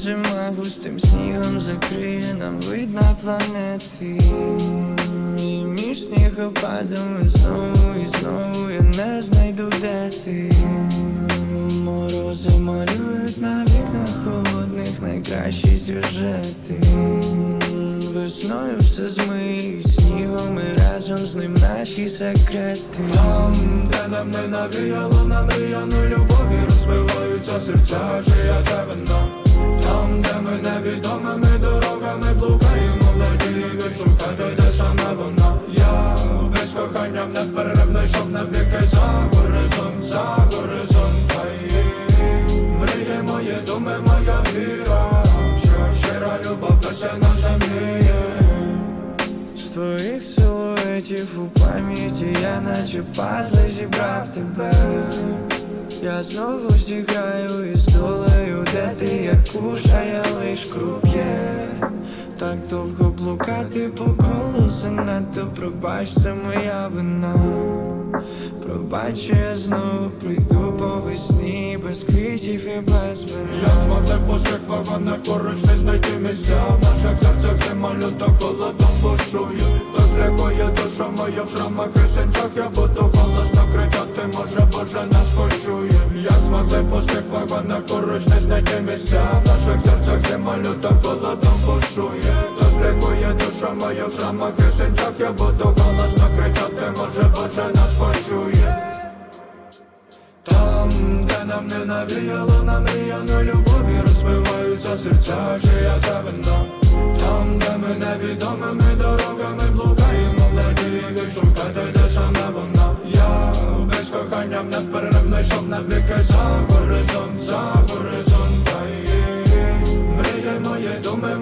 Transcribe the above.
зима густим снігом закриє нам вид на планети І між снігопадами знову і знову я не знайду де ти. Морози малюють на вікнах холодних найкращі сюжети. Весною все змиє і снігом і разом з ним наші секрети. Там, де нам не навіяло на мріяну любові Розбиваються серця, чия це вина Там, де ми невідомими дорогами блукаємо В надії відшукати, де саме вона. Я без кохання неперервно йшов навіки за горизонт, за горизонт. Мріє мої думи, моя віра Що щира любов досі на землі є. З твоїх силуетів у пам'яті я наче пазли зібрав тебе. Я знову зіграю як куша, я лиш круп'є. Так довго блукати по колу занадто. Пробач, це моя вина. Пробач, я знову прийду по весні. Без квітів і без вина. Як звати пустих вагонних поруч не знайти місця. В наших серцях зима люто холодом бушує То злякує душа моя в шрамах і синцях. Я буду голосно кричати, може Боже нас почує. Як змогли пустих вагонних поруч не знайти місця. В наших серцях зима люто холодом бушує. То злякує душа моя в шрамах і синцях. Я буду голосно кричати, може Боже нас почує. Там, де нам не навіяло на мріяну любові Розбиваються серця, чия це вина Там, де ми невідомими дорогами блукаємо навіки за горизонт, за горизонт Хай Мріє моє думи,